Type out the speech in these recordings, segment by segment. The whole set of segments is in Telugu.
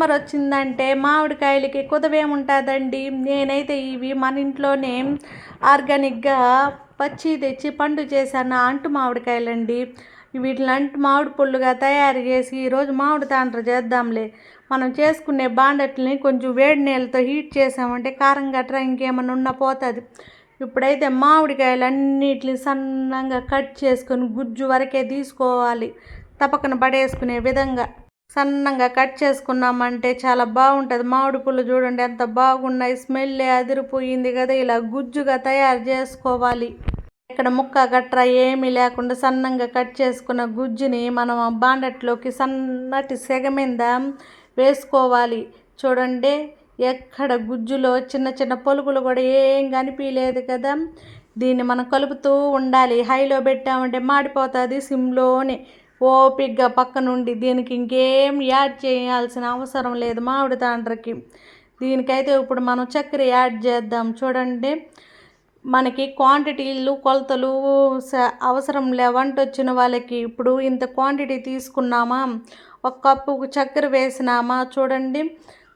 సమ్మర్ వచ్చిందంటే మామిడికాయలకి కుదవేముంటుందండి. నేనైతే ఇవి మన ఇంట్లోనే ఆర్గానిక్గా పచ్చి తెచ్చి పండు చేశాను అంటు మామిడికాయలండి. వీటిని అంటు మామిడి పుల్లుగా తయారు చేసి ఈరోజు మామిడి తాండ్ర చేద్దాంలే. మనం చేసుకునే బాండట్లని కొంచెం వేడి నీళ్ళతో హీట్ చేసామంటే కారం గట్రా ఇంకేమైనా ఉన్న పోతుంది. ఇప్పుడైతే మామిడికాయలు అన్నిటిని సన్నంగా కట్ చేసుకొని గుజ్జు వరకే తీసుకోవాలి. తపకన పడేసుకునే విధంగా. సన్నంగా కట్ చేసుకున్నామంటే చాలా బాగుంటుంది. మామిడి పుల్లు చూడండి ఎంత బాగున్నాయి. స్మెల్ అదిరిపోయింది కదా. ఇలా గుజ్జుగా తయారు చేసుకోవాలి. ఇక్కడ ముక్క గట్ర ఏమీ లేకుండా సన్నంగా కట్ చేసుకున్న గుజ్జుని మనం బాండట్లోకి సన్నటి సెగ మీద వేసుకోవాలి. చూడండి ఎక్కడ గుజ్జులో చిన్న చిన్న పొలుగులు కూడా ఏం కనిపించలేదు కదా. దీన్ని మనం కలుపుతూ ఉండాలి. హైలో పెట్టామంటే మాడిపోతుంది సిమ్లోనే. ఓపిగ్గా పక్క నుండి దీనికి ఇంకేం యాడ్ చేయాల్సిన అవసరం లేదు మామిడి తాండ్రకి. దీనికైతే ఇప్పుడు మనం చక్కెర యాడ్ చేద్దాం. చూడండి. మనకి క్వాంటిటీలు కొలతలు అవసరం లే. వంట వచ్చిన వాళ్ళకి ఇప్పుడు ఇంత క్వాంటిటీ తీసుకున్నామా? ఒక కప్పు చక్కెర వేసినామా? చూడండి.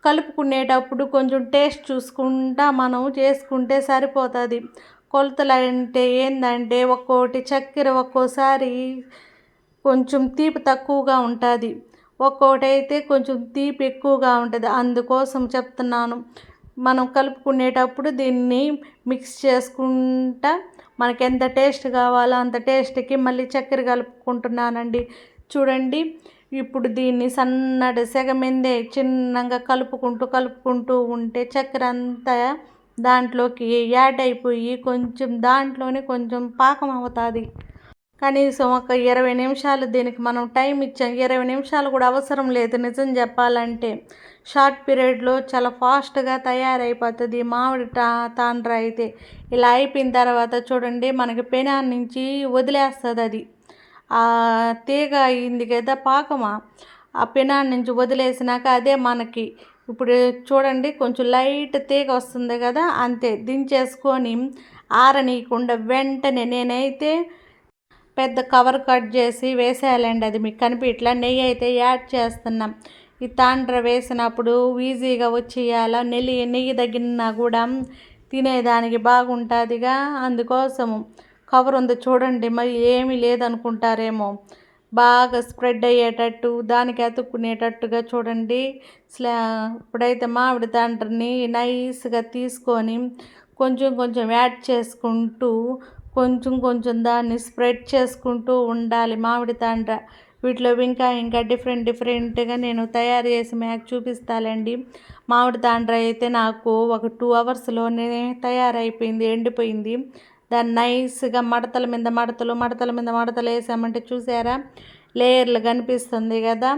కలుపుకునేటప్పుడు కొంచెం టేస్ట్ చూసుకుంటా మనం చేసుకుంటే సరిపోతుంది. కొలతలు అంటే ఏంటంటే ఒక్కోటి చక్కెర ఒక్కోసారి కొంచెం తీపి తక్కువగా ఉంటుంది. ఒక్కొక్కటైతే అయితే కొంచెం తీపి ఎక్కువగా ఉంటుంది. అందుకోసం చెప్తున్నాను. మనం కలుపుకునేటప్పుడు దీన్ని మిక్స్ చేసుకుంటా మనకి ఎంత టేస్ట్ కావాలో అంత టేస్ట్కి మళ్ళీ చక్కెర కలుపుకుంటున్నానండి. చూడండి. ఇప్పుడు దీన్ని సన్నటి సెగ చిన్నగా కలుపుకుంటూ కలుపుకుంటూ ఉంటే చక్కెర అంతా దాంట్లోకి యాడ్ అయిపోయి కొంచెం దాంట్లోనే కొంచెం పాకం అవుతుంది. కనీసం ఒక ఇరవై నిమిషాలు దీనికి మనం టైం ఇచ్చాం ఇరవై నిమిషాలు కూడా అవసరం లేదు నిజం చెప్పాలంటే. షార్ట్ పీరియడ్లో చాలా ఫాస్ట్గా తయారైపోతుంది మామిడి టా తాండ్ర అయితే. ఇలా అయిపోయిన తర్వాత చూడండి మనకి పెనాన్ నుంచి వదిలేస్తుంది అది ఆ తీగ అయింది కదా పాకమా? ఆ పెనాన్ నుంచి వదిలేసినాక అదే మనకి. ఇప్పుడు చూడండి కొంచెం లైట్ తీగ వస్తుంది కదా అంతే. దించేసుకొని ఆరనీయకుండా వెంటనే నేనైతే పెద్ద కవర్ కట్ చేసి వేసేయాలండి అది మీకు కనిపించట్లా నెయ్యి అయితే యాడ్ చేస్తున్నాం. ఈ తాండ్ర వేసినప్పుడు ఈజీగా వచ్చేయాల? నెయ్యి నెయ్యి తగ్గినా కూడా తినేదానికి బాగుంటుందిగా? అందుకోసము. కవర్ ఉంది చూడండి మరి ఏమీ లేదనుకుంటారేమో. బాగా స్ప్రెడ్ అయ్యేటట్టు దానికి అతుక్కునేటట్టుగా చూడండి. స్లా ఇప్పుడైతే మామిడి తాండ్రని నైస్గా తీసుకొని కొంచెం కొంచెం యాడ్ చేసుకుంటూ కొంచెం కొంచెం దాన్ని స్ప్రెడ్ చేసుకుంటూ ఉండాలి. మామిడి తాండ్ర. వీటిలో ఇంకా ఇంకా డిఫరెంట్ డిఫరెంట్గా నేను తయారు చేసి మ్యాక్ చూపిస్తానండి మామిడి తాండ్ర అయితే నాకు ఒక టూ అవర్స్లోనే తయారైపోయింది ఎండిపోయింది. దాన్ని నైస్గా మడతల మీద మడతలు మడతల మీద మడతలు వేసామంటే చూసారా? లేయర్లు కనిపిస్తుంది కదా?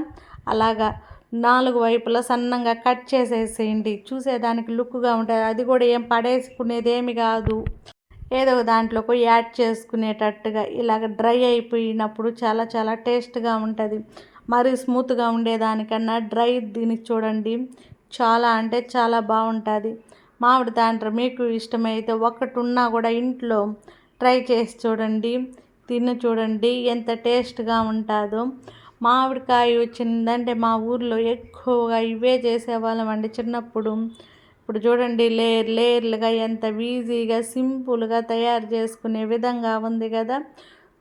అలాగా నాలుగు వైపులా సన్నంగా కట్ చేసేసేయండి. చూసేదానికి లుక్గా ఉంటుంది. అది కూడా ఏం పడేసుకునేది ఏమి కాదు. ఏదో దాంట్లోకి యాడ్ చేసుకునేటట్టుగా ఇలాగ డ్రై అయిపోయినప్పుడు చాలా చాలా టేస్ట్గా ఉంటుంది. మరి స్మూత్గా ఉండేదానికన్నా డ్రై దీనికి చూడండి. చాలా అంటే చాలా బాగుంటుంది. మామిడి దాంట్లో మీకు ఇష్టమైతే ఒకటి ఉన్నా కూడా ఇంట్లో ట్రై చేసి చూడండి. తిని చూడండి ఎంత టేస్ట్గా ఉంటుందో. మామిడికాయ వచ్చిందంటే మా ఊర్లో ఎక్కువగా ఇవే చేసేవాళ్ళం అండి చిన్నప్పుడు. ఇప్పుడు చూడండి లేయర్ లేయర్లుగా ఎంత ఈజీగా సింపుల్గా తయారు చేసుకునే విధంగా ఉంది కదా.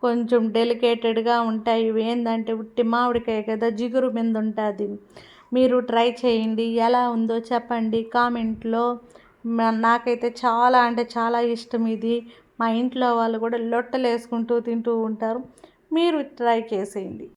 కొంచెం డెలికేటెడ్గా ఉంటాయి. ఇవి ఏంటంటే ఉట్టి మామిడికాయ కదా జిగురు మీద ఉంటుంది మీరు ట్రై చేయండి. ఎలా ఉందో చెప్పండి. కామెంట్లో. నాకైతే చాలా అంటే చాలా ఇష్టం ఇది. మా ఇంట్లో వాళ్ళు కూడా లొట్టలు వేసుకుంటూ తింటూ ఉంటారు. మీరు ట్రై చేసేయండి.